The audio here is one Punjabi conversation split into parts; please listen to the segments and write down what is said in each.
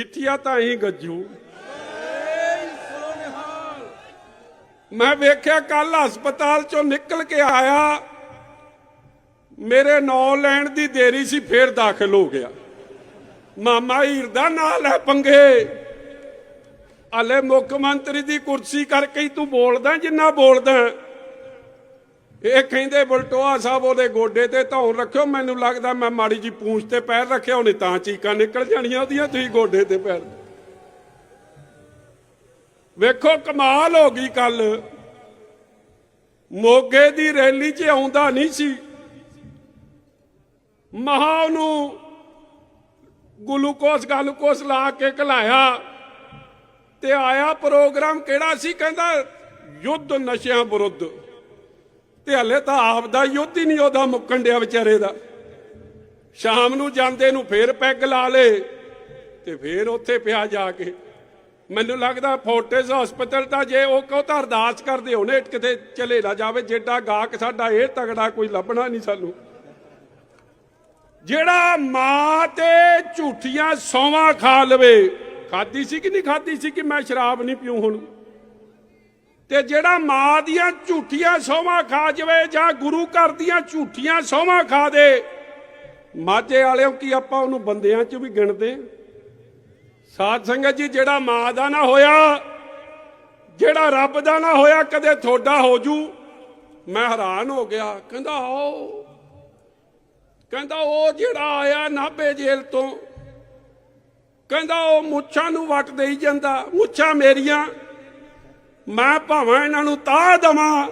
ਮਜੀਠੀਆ ਤਾਂ ਹੀ ਗੱਜੂ। ਮੈਂ ਵੇਖਿਆ ਕੱਲ ਹਸਪਤਾਲ ਚੋਂ ਨਿਕਲ ਕੇ ਆਇਆ। ਮੇਰੇ ਨਾਂ ਲੈਣ ਦੀ ਦੇਰੀ ਸੀ, ਫੇਰ ਦਾਖਲ ਹੋ ਗਿਆ। ਮਾਮਾ ਹੀਰ ਦਾ ਨਾਂ ਲੈ ਪੰਗੇ। ਹਲੇ ਮੁੱਖ ਮੰਤਰੀ ਦੀ ਕੁਰਸੀ ਕਰਕੇ ਹੀ ਤੂੰ ਬੋਲਦਾ, ਜਿੰਨਾ ਬੋਲਦਾ। ਇਹ ਕਹਿੰਦੇ ਬਲਟੋਆ ਸਾਹਿਬ ਉਹਦੇ ਗੋਡੇ ਤੇ ਧੌਣ ਰੱਖਿਓ, ਮੈਨੂੰ ਲੱਗਦਾ ਮੈਂ ਮਾੜੀ ਜੀ ਪੂੰਛ ਤੇ ਪੈਰ ਰੱਖਿਆ, ਉਹਨੇ ਤਾਂ ਚੀਕਾਂ ਨਿਕਲ ਜਾਣੀਆਂ ਉਹਦੀਆਂ, ਤੁਸੀਂ ਗੋਡੇ ਤੇ ਪੈਰ ਵੇਖੋ, ਕਮਾਲ ਹੋ ਗਈ ਕੱਲ ਮੋਗੇ ਦੀ ਰੈਲੀ 'ਚ ਆਉਂਦਾ ਨਹੀਂ ਸੀ। ਮਹਾ ਨੂੰ ਗਲੂਕੋਸ ਗਲੂਕੋਸ ਲਾ ਕੇ ਘਲਾਇਆ ਤੇ ਆਇਆ ਪ੍ਰੋਗਰਾਮ ਕਿਹੜਾ ਸੀ? ਕਹਿੰਦਾ, ਯੁੱਧ ਨਸ਼ਿਆਂ ਵਿਰੁੱਧ। ਤੇ ਹਲੇ ਤਾਂ ਆਪ ਦਾ ਯੁੱਧ ਹੀ ਨਹੀਂ ਉਹਦਾ ਮੁੱਕਣ ਡਿਆ ਵਿਚਾਰੇ ਦਾ। ਸ਼ਾਮ ਨੂੰ ਜਾਂਦੇ ਨੂੰ ਫੇਰ ਪੈਗ ਲਾ ਲੇ ਤੇ ਫੇਰ ਉੱਥੇ ਪਿਆ ਜਾ ਕੇ। ਮੈਨੂੰ ਲੱਗਦਾ ਫੋਰਟਿਸ ਹਸਪੀਟਲ ਤਾਂ ਜੇ ਉਹ ਕਹੋ ਤਾਂ ਅਰਦਾਸ ਕਰਦੇ ਹੋਣੇ ਕਿਤੇ ਚਲੇ ਨਾ ਜਾਵੇ। ਜਿੱਡਾ ਗਾਹਕ ਸਾਡਾ ਇਹ ਤਗੜਾ ਕੋਈ ਲੱਭਣਾ ਨਹੀਂ ਸਾਨੂੰ। ਜਿਹੜਾ ਮਾਂ ਤੇ ਝੂਠੀਆਂ ਸੌਵਾਂ ਖਾ ਲਵੇ ਖਾਦੀ ਸੀ ਕਿ ਨਹੀਂ ਖਾਦੀ ਸੀ ਕਿ ਮੈਂ ਸ਼ਰਾਬ ਨਹੀਂ ਪੀਉ ਹੁਣ? ਤੇ ਜਿਹੜਾ ਮਾਂ ਦੀਆਂ ਝੂਠੀਆਂ ਸੋਹਾਂ ਖਾ ਜਵੇ ਜਾਂ ਗੁਰੂ ਘਰ ਦੀਆਂ ਝੂਠੀਆਂ ਸੋਹਾਂ ਖਾ ਦੇ, ਮਾਝੇ ਵਾਲਿਓ ਕੀ ਆਪਾਂ ਉਹਨੂੰ ਬੰਦਿਆਂ 'ਚ ਵੀ ਗਿਣਦੇ? ਹਾਂ? ਸਾਧ ਸੰਗਤ ਜੀ, ਜਿਹੜਾ ਮਾਂ ਦਾ ਨਾ ਹੋਇਆ, ਜਿਹੜਾ ਰੱਬ ਦਾ ਨਾ ਹੋਇਆ, ਕਦੇ ਥੋੜਾ ਹੋ ਜੂ। ਮੈਂ ਹੈਰਾਨ ਹੋ ਗਿਆ, ਕਹਿੰਦਾ ਆਓ। ਕਹਿੰਦਾ ਉਹ ਜਿਹੜਾ ਆਇਆ ਨਾਭੇ ਜੇਲ੍ਹ ਤੋਂ, ਕਹਿੰਦਾ ਉਹ ਮੁੱਛਾਂ ਨੂੰ ਵੱਟ ਦੇਈ ਜਾਂਦਾ, ਮੁੱਛਾਂ ਮੇਰੀਆਂ। ਮੈਂ ਭਾਵੇਂ ਇਹਨਾਂ ਨੂੰ ਤਾਹ ਦਵਾਂ,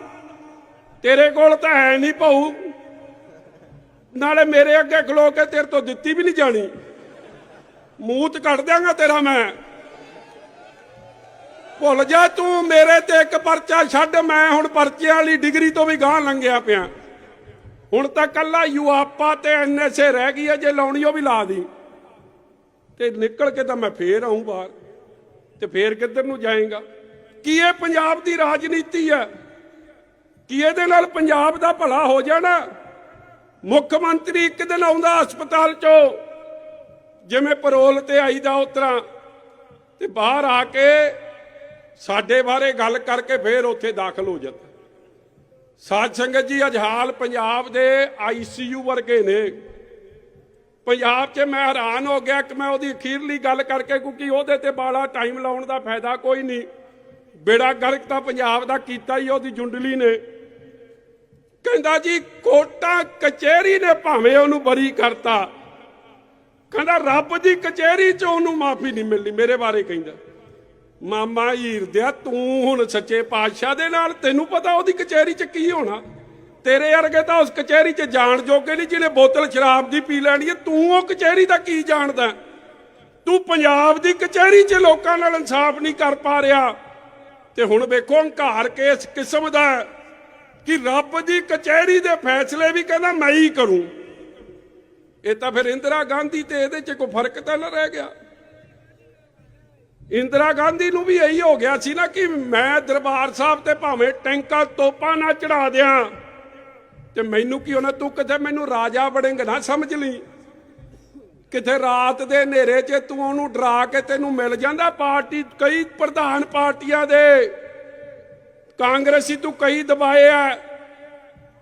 ਤੇਰੇ ਕੋਲ ਤਾਂ ਹੈ ਨਹੀਂ ਭਾਊ। ਨਾਲੇ ਮੇਰੇ ਅੱਗੇ ਖਲੋ ਕੇ ਤੇਰੇ ਤੋਂ ਦਿੱਤੀ ਵੀ ਨਹੀਂ ਜਾਣੀ। ਮੂੰਹ ਤੇ ਕੱਢ ਦਿਆਂਗਾ ਤੇਰਾ ਮੈਂ। ਭੁੱਲ ਜਾ ਤੂੰ, ਮੇਰੇ ਤੇ ਇੱਕ ਪਰਚਾ ਛੱਡ, ਮੈਂ ਹੁਣ ਪਰਚਿਆਂ ਵਾਲੀ ਡਿਗਰੀ ਤੋਂ ਵੀ ਗਾਂ ਲੰਘਿਆ ਪਿਆ। ਹੁਣ ਤਾਂ ਕੱਲਾ ਯੂਆਪਾ ਤੇ ਐਨਐਸਏ ਰਹਿ ਗਈ ਹੈ, ਜੇ ਲਾਉਣੀ ਉਹ ਵੀ ਲਾ ਦੀ। ਤੇ ਨਿਕਲ ਕੇ ਤਾਂ ਮੈਂ ਫੇਰ ਆਉਂ ਬਾਹਰ, ਤੇ ਫੇਰ ਕਿੱਧਰ ਨੂੰ ਜਾਏਗਾ? ਕੀ ਇਹ ਪੰਜਾਬ ਦੀ ਰਾਜਨੀਤੀ ਹੈ? ਕੀ ਇਹਦੇ ਨਾਲ ਪੰਜਾਬ ਦਾ ਭਲਾ ਹੋ ਜਾਣਾ? ਮੁੱਖ ਮੰਤਰੀ ਇੱਕ ਦਿਨ ਆਉਂਦਾ ਹਸਪਤਾਲ ਚੋਂ, ਜਿਵੇਂ ਪਰੋਲ ਤੇ ਆਈਦਾ ਉਤਰਾ ਤੇ ਬਾਹਰ ਆ ਕੇ ਸਾਡੇ ਬਾਰੇ ਗੱਲ ਕਰਕੇ ਫੇਰ ਉੱਥੇ ਦਾਖਲ ਹੋ ਜਾਂਦਾ। ਸਾਧ ਸੰਗਤ ਜੀ, ਅੱਜ ਹਾਲ ਪੰਜਾਬ ਦੇ ਆਈਸੀਯੂ ਵਰਗੇ ਨੇ। ਪੰਜਾਬ 'ਚ ਮੈਂ ਹੈਰਾਨ ਹੋ ਗਿਆ ਕਿ ਮੈਂ ਉਹਦੀ ਅਖੀਰਲੀ ਗੱਲ ਕਰਕੇ ਕਿਉਂਕਿ ਉਹਦੇ ਤੇ ਬਾਲਾ ਟਾਈਮ ਲਾਉਣ ਦਾ ਫਾਇਦਾ ਕੋਈ ਨਹੀਂ। ਬੇੜਾ ਗਰਕ ਤਾਂ ਪੰਜਾਬ ਦਾ ਕੀਤਾ ਹੀ ਉਹਦੀ ਜੁੰਡਲੀ ਨੇ। ਕਹਿੰਦਾ ਜੀ, ਕੋਟਾ ਕਚਹਿਰੀ ਨੇ ਭਾਵੇਂ ਉਹਨੂੰ ਬਰੀ ਕਰਤਾ। ਕਹਿੰਦਾ ਰੱਬ ਦੀ ਕਚਹਿਰੀ 'ਚ ਉਹਨੂੰ ਮਾਫੀ ਨਹੀਂ ਮਿਲਣੀ ਮੇਰੇ ਬਾਰੇ ਕਹਿੰਦਾ। ਮਾਮਾ ਹੀਰ ਤੂੰ ਹੁਣ ਸੱਚੇ ਪਾਤਸ਼ਾਹ ਦੇ ਨਾਲ, ਤੈਨੂੰ ਪਤਾ ਉਹਦੀ ਕਚਹਿਰੀ 'ਚ ਕੀ ਹੋਣਾ। ਤੇਰੇ ਵਰਗੇ ਤਾਂ ਉਸ ਕਚਹਿਰੀ 'ਚ ਜਾਣ ਜੋਗੇ ਨਹੀਂ, ਜਿਹਨੇ ਬੋਤਲ ਸ਼ਰਾਬ ਦੀ ਪੀ ਲੈਣੀ ਹੈ ਤੂੰ ਉਹ ਕਚਹਿਰੀ ਦਾ ਕੀ ਜਾਣਦਾ? ਤੂੰ ਪੰਜਾਬ ਦੀ ਕਚਹਿਰੀ 'ਚ ਲੋਕਾਂ ਨਾਲ ਇਨਸਾਫ ਨਹੀਂ ਕਰ ਪਾ ਰਿਹਾ। ਤੇ ਹੁਣ ਵੇਖੋ ਹੰਕਾਰ ਕਿਸ ਕਿਸਮ ਦਾ ਕਿ ਰੱਬ ਦੀ ਕਚਹਿਰੀ ਦੇ ਫੈਸਲੇ ਵੀ ਕਹਿੰਦਾ ਮੈਂ ਹੀ ਕਰੂੰ। ਇਹ ਤਾਂ ਫਿਰ ਇੰਦਰਾ ਗਾਂਧੀ ਤੇ ਇਹਦੇ 'ਚ ਕੋਈ ਫ਼ਰਕ ਤਾਂ ਨਾ ਰਹਿ ਗਿਆ। ਇੰਦਰਾ ਗਾਂਧੀ ਨੂੰ ਵੀ ਇਹੀ ਹੋ ਗਿਆ ਸੀ ਨਾ ਕਿ ਮੈਂ ਦਰਬਾਰ ਸਾਹਿਬ ਤੇ ਭਾਵੇਂ ਟੈਂਕਾਂ ਤੋਪਾਂ ਨਾ ਚੜਾ ਦਿਆਂ ਤੇ ਮੈਨੂੰ ਕੀ ਹੋਣਾ, ਤੂੰ ਕਿਤੇ ਮੈਨੂੰ ਰਾਜਾ ਬਣੇਂਗਾ ਨਾ ਸਮਝ ਲਈ। ਕਿਤੇ ਰਾਤ ਦੇ ਹਨੇਰੇ 'ਚ ਤੂੰ ਉਹਨੂੰ ਡਰਾ ਕੇ ਤੈਨੂੰ ਮਿਲ ਜਾਂਦਾ ਪਾਰਟੀ ਕਈ ਪ੍ਰਧਾਨ ਪਾਰਟੀਆਂ ਦੇ। ਕਾਂਗਰਸੀ ਤੂੰ ਕਈ ਦਬਾਏ ਆ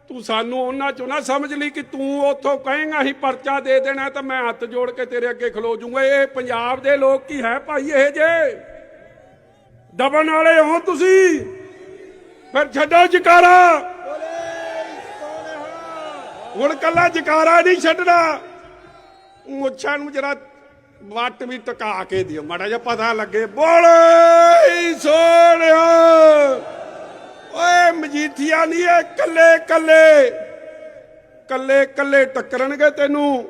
ਤੂੰ ਸਾਨੂੰ ਉਹਨਾਂ ਚੋਂ ਨਾ ਸਮਝ ਲਈ ਕਿ ਤੂੰ ਉੱਥੋਂ ਕਹੇਂਗਾ ਹੀ ਪਰਚਾ ਦੇ ਦੇਣਾ ਤਾਂ ਮੈਂ ਹੱਥ ਜੋੜ ਕੇ ਤੇਰੇ ਅੱਗੇ ਖਲੋ ਜਾਊਂਗਾ। ਇਹ ਪੰਜਾਬ ਦੇ ਲੋਕ ਕੀ ਹੈ ਭਾਈ ਇਹ ਜੇ? ਦਬਨ ਵਾਲੇ ਹੋ ਤੁਸੀਂ? ਫਿਰ ਛੱਡੋ ਜਕਾਰਾ। ਹੁਣ ਕੱਲਾ ਜਕਾਰਾ ਨਹੀਂ ਛੱਡਣਾ। ਮੁੱਛਾਂ ਨੂੰ ਜਰਾ ਵੱਟ ਵੀ ਟਕਾ ਕੇ ਦਿਓ। ਮਾੜਾ ਜਿਹਾ ਪਤਾ ਲੱਗੇ, ਬੋਲੇ ਸੋਹਣਿਆ। ਓਏ, ਮਜੀਠੀਆ ਨਹੀਂ ਇਹ ਕੱਲੇ ਕੱਲੇ ਕੱਲੇ ਕੱਲੇ ਟੱਕਰਨਗੇ ਤੈਨੂੰ।